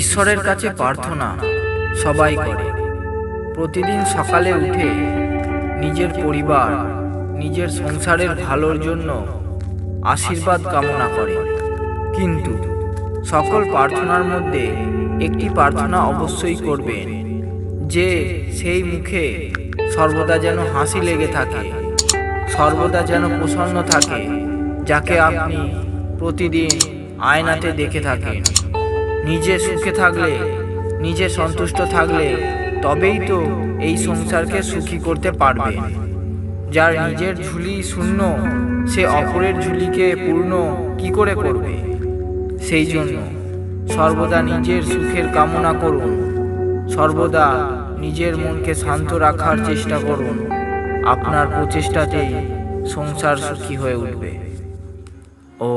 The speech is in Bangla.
ঈশ্বরের কাছে প্রার্থনা সবাই করে। প্রতিদিন সকালে উঠে নিজের পরিবার, নিজের সংসারের ভালোর জন্য আশীর্বাদ কামনা করে। কিন্তু সকল প্রার্থনার মধ্যে একটি প্রার্থনা অবশ্যই করবেন, যে সেই মুখে সর্বদা যেন হাসি লেগে থাকে, সর্বদা যেন প্রসন্ন থাকে, যাকে আপনি প্রতিদিন আয়নাতে দেখে থাকেন। নিজে সুখে থাকলে, নিজে সন্তুষ্ট থাকলে তবেই তো এই সংসারকে সুখী করতে পারবে। যার নিজের ঝুলি শূন্য, সে অপরের ঝুলিকে পূর্ণ কি করে করবে? সেই জন্য সর্বদা নিজের সুখের কামনা করুন। সর্বদা নিজের মনকে শান্ত রাখার চেষ্টা করুন। আপনার প্রচেষ্টাতেই সংসার সুখী হয়ে উঠবে। ও